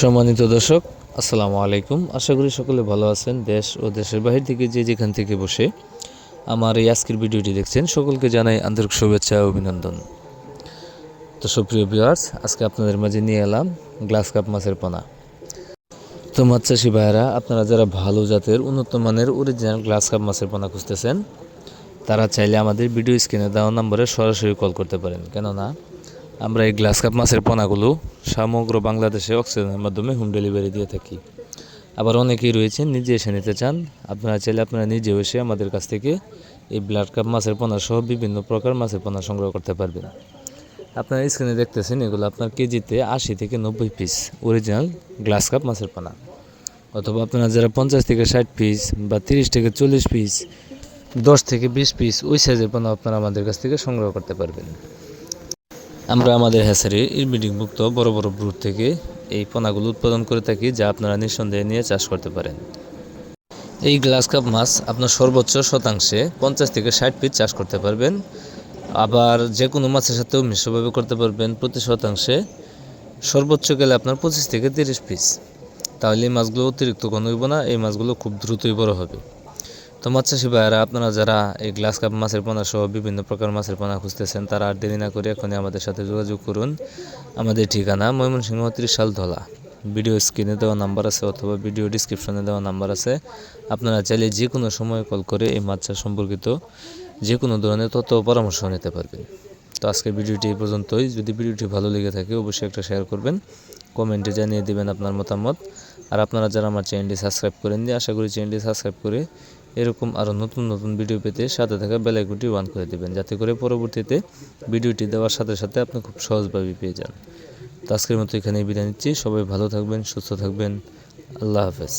সম্মানিত দর্শক, আসসালামু আলাইকুম। আশা করি সকলে ভালো আছেন, দেশ ও দেশের বাহির থেকে যে যেখান থেকে বসে আমার এই আজকের ভিডিওটি দেখছেন, সকলকে জানাই আন্তরিক শুভেচ্ছা ও অভিনন্দন। তো সুপ্রিয় ভিউয়ার্স আজকে আপনাদের মাঝে নিয়ে এলাম গ্লাস কাপ মাছের পোনা। তো মাছ চাষি ভাইয়েরা, আপনারা যারা ভালো জাতের, উন্নত মানের অরিজিনাল গ্লাস কাপ মাছের পোনা খুঁজতেছেন, তারা চাইলে আমাদের ভিডিও স্ক্রিনে দেওয়া নম্বরে সরাসরি কল করতে পারেন। কেননা আমরা এই গ্লাস কাপ মাছের পোনাগুলো সমগ্র বাংলাদেশে অক্সিজেনের মাধ্যমে হোম ডেলিভারি দিয়ে থাকি। আবার অনেকেই রয়েছেন, নিজে এসে নিতে চান। আপনারা চাইলে আপনারা নিজেও এসে আমাদের কাছ থেকে এই ব্লাড কাপ মাছের পোনা সহ বিভিন্ন প্রকার মাছের পোনা সংগ্রহ করতে পারবেন। আপনারা স্ক্রিনে দেখতেছেন, এগুলো আপনার কেজিতে আশি থেকে নব্বই পিস অরিজিনাল গ্লাস কাপ মাছের পোনা। অথবা আপনারা যারা পঞ্চাশ থেকে ষাট পিস বা তিরিশ থেকে চল্লিশ পিস দশ থেকে বিশ পিস ওই সাইজের পোনা আপনারা আমাদের কাছ থেকে সংগ্রহ করতে পারবেন। আমরা আমাদের হ্যাসারি ইনব্রিডিংমুক্ত বড় বড় ব্রুট থেকে এই পোনাগুলো উৎপাদন করে থাকি যা আপনারা নিঃসন্দেহে নিয়ে চাষ করতে পারেন। এই গ্লাস কাপ মাছ আপনার সর্বোচ্চ শতাংশে পঞ্চাশ থেকে ষাট পিস চাষ করতে পারবেন। আবার যে কোনো মাছের সাথেও মিশ্রভাবে করতে পারবেন প্রতি শতাংশে। সর্বোচ্চ গেলে আপনার পঁচিশ থেকে তিরিশ পিস। তাহলে এই মাছগুলো অতিরিক্ত ঘন হইব না, এই মাছগুলো খুব দ্রুতই বড় হবে। তো চাষি ভাইয়ারা আপনারা যারা এই গ্লাস কাপ মাছের পোনা সহ বিভিন্ন প্রকার মাছের পোনা খুঁজতেছেন, তারা আর দেরি না করে এখনই আমাদের সাথে যোগাযোগ করুন। আমাদের ঠিকানা ময়মনসিংহ ত্রিশাল ধলা। ভিডিও স্ক্রিনে দেওয়া নাম্বার আছে অথবা ভিডিও ডিসক্রিপশনে দেওয়া নাম্বার আছে। আপনারা চাইলে যে কোনো সময় কল করে এই মাছ চাষ সম্পর্কিত যে কোনো ধরনের তথ্য পরামর্শ নিতে পারবেন। তো আজকের ভিডিওটি এই পর্যন্তই। যদি ভিডিওটি ভালো লেগে থাকে, অবশ্যই একটা শেয়ার করবেন। কমেন্টে জানিয়ে দেবেন আপনার মতামত। আর আপনারা যারা আমার চ্যানেলটি সাবস্ক্রাইব করেননি, আশা করি চ্যানেলটি সাবস্ক্রাইব করে এরকম আরও নতুন নতুন ভিডিও পেতে সাথে থাকা বেলাইকুটি ওয়ান করে দেবেন, যাতে করে পরবর্তীতে ভিডিওটি দেওয়ার সাথে সাথে আপনি খুব সহজভাবে পেয়ে যান। তো আজকের মতো এখানেই বিদায় নিচ্ছি। সবাই ভালো থাকবেন, সুস্থ থাকবেন। আল্লাহ হাফেজ।